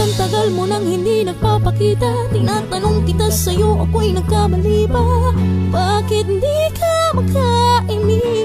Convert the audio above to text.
Ang tagal mo nang hindi nagpapakita Tinatanong kita sa'yo, ako'y nagkamali ba? Bakit hindi ka makaimik?